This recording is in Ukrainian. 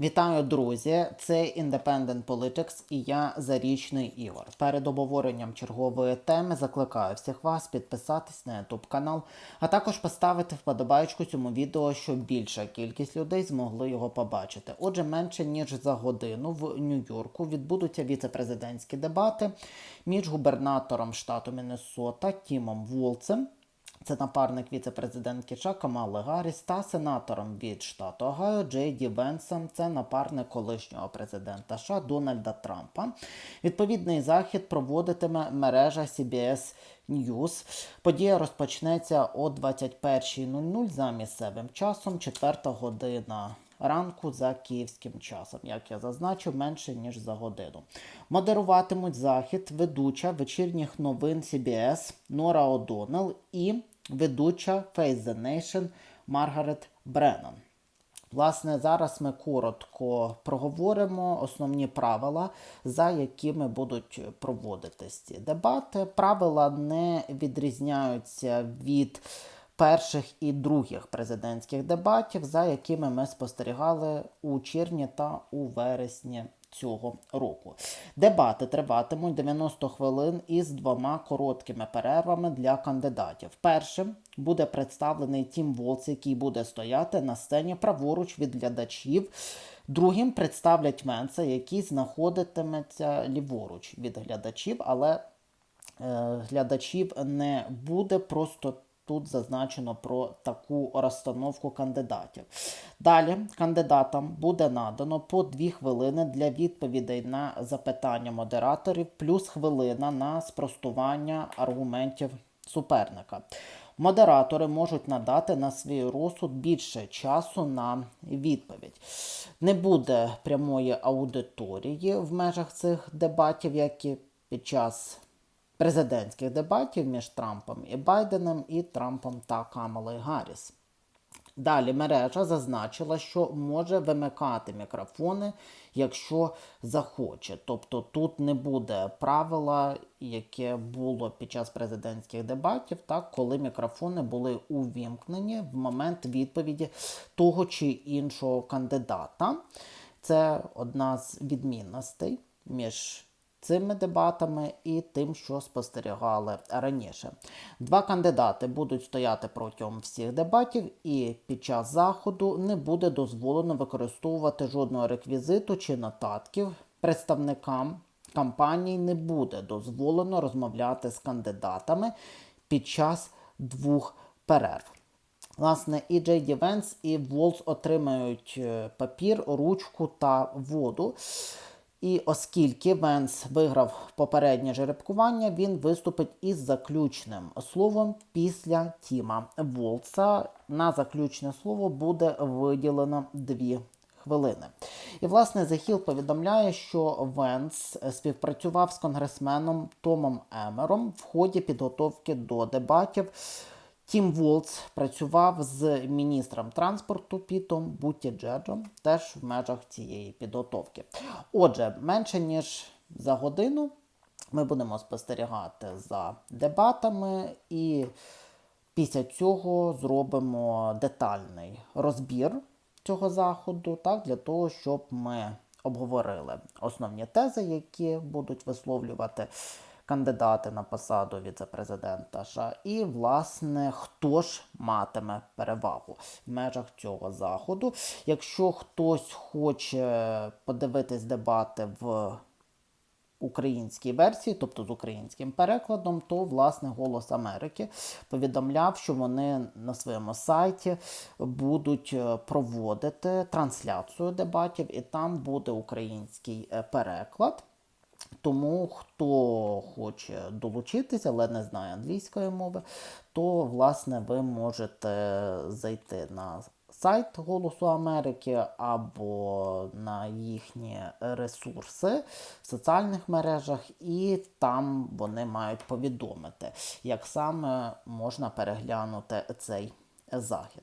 Вітаю, друзі! Це Independent Politics і я Зарічний Ігор. Перед обговоренням чергової теми закликаю всіх вас підписатись на YouTube канал, а також поставити вподобайку цьому відео, щоб більша кількість людей змогли його побачити. Отже, менше ніж за годину в Нью-Йорку відбудуться віцепрезидентські дебати між губернатором штату Міннесота Тімом Волцем. Це напарник віце-президентки США Камали Гарріс та сенатором від штату Огайо Джей Ді Венсом. Це напарник колишнього президента США Дональда Трампа. Відповідний захід проводитиме мережа CBS News. Подія розпочнеться о 21.00 за місцевим часом, 4 година ранку за київським часом, як я зазначив, менше ніж за годину. Модеруватимуть захід ведуча вечірніх новин CBS Нора О'Доннелл і ведуча Face the Nation Маргарет Бреннан. Власне, зараз ми коротко проговоримо основні правила, за якими будуть проводитись ці дебати. Правила не відрізняються від перших і других президентських дебатів, за якими ми спостерігали у червні та у вересні. Цього року дебати триватимуть 90 хвилин із двома короткими перервами для кандидатів. Першим буде представлений Тім Волц, який буде стояти на сцені праворуч від глядачів. Другим представлять Венса, який знаходитиметься ліворуч від глядачів, але е, глядачів не буде просто. Тут зазначено про таку розстановку кандидатів. Далі кандидатам буде надано по дві хвилини для відповідей на запитання модераторів, плюс хвилина на спростування аргументів суперника. Модератори можуть надати на свій розсуд більше часу на відповідь. Не буде прямої аудиторії в межах цих дебатів, як і під час президентських дебатів між Трампом і Байденом і Трампом та Камалою Гарріс. Далі мережа зазначила, що може вимикати мікрофони, якщо захоче. Тобто тут не буде правила, яке було під час президентських дебатів, так, коли мікрофони були увімкнені в момент відповіді того чи іншого кандидата. Це одна з відмінностей між цими дебатами і тим, що спостерігали раніше. Два кандидати будуть стояти протягом всіх дебатів, і під час заходу не буде дозволено використовувати жодного реквізиту чи нотатків представникам. Кампаній не буде дозволено розмовляти з кандидатами під час двох перерв. Власне, і Ді Венс, і Волс отримають е, папір, ручку та воду. І оскільки Венс виграв попереднє жеребкування, він виступить із заключним словом після Тіма Волца. На заключне слово буде виділено дві хвилини. І, власне, Захіл повідомляє, що Венс співпрацював з конгресменом Томом Емером в ході підготовки до дебатів. Тім Волц працював з міністром транспорту Пітом Бутіджеджом теж в межах цієї підготовки. Отже, менше ніж за годину ми будемо спостерігати за дебатами, і після цього зробимо детальний розбір цього заходу, так, для того, щоб ми обговорили основні тези, які будуть висловлювати кандидати на посаду віце-президента США, і, власне, хто ж матиме перевагу в межах цього заходу. Якщо хтось хоче подивитись дебати в українській версії, тобто з українським перекладом, то власне Голос Америки повідомляв, що вони на своєму сайті будуть е, проводити трансляцію дебатів, і там буде український е, переклад. Тому хто хоче долучитися, але не знає англійської мови, то власне ви можете зайти на сайт Голосу Америки або на їхні ресурси в соціальних мережах, і там вони мають повідомити, як саме можна переглянути цей захід.